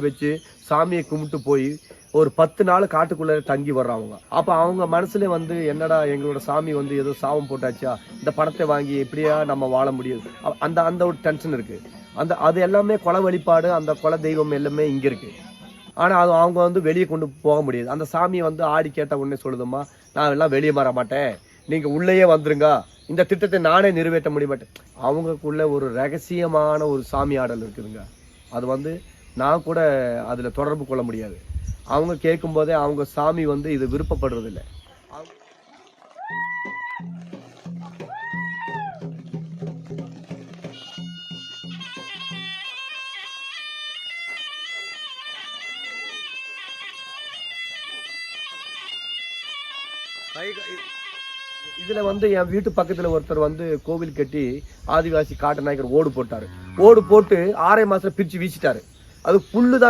வச்சு சாமியை கும்பிட்டு போய் ஒரு பத்து நாள் காட்டுக்குள்ளே தங்கி வர்றவங்க. அப்போ அவங்க மனசுல வந்து என்னடா எங்களோட சாமி வந்து ஏதோ சாபம் போட்டாச்சா? இந்த பணத்தை வாங்கி எப்படியா நம்ம வாழ முடியும்? அந்த அந்த ஒரு டென்ஷன் இருக்கு. அந்த அது எல்லாமே குல வழிபாடு அந்த குல தெய்வம் எல்லாமே இங்கே இருக்கு. ஆனா அது அவங்க வந்து வெளியே கொண்டு போக முடியாது. அந்த சாமியை வந்து ஆடி கேட்ட உடனே சொல்லுதும்மா நான் எல்லாம் வெளியே வர மாட்டேன். நீங்கள் உள்ளேயே வந்துருங்க. இந்த திட்டத்தை நானே நிறைவேற்ற முடிய மாட்டேன் அவங்களுக்குள்ள ஒரு ரகசியமான ஒரு சாமி ஆடல் இருக்குதுங்க. அது வந்து நான் கூட அதில் தொடர்பு கொள்ள முடியாது. அவங்க கேட்கும்போதே அவங்க சாமி வந்து இது விருப்பப்படுறதில்லை. இதில் வந்து என் வீட்டு பக்கத்தில் ஒருத்தர் வந்து கோவில் கட்டி ஆதிவாசி காட்டு நாயக்கர் ஓடு போட்டார். ஓடு போட்டு ஆறே மாதம் பிரித்து வீசிட்டாரு. அது புல்லு தான்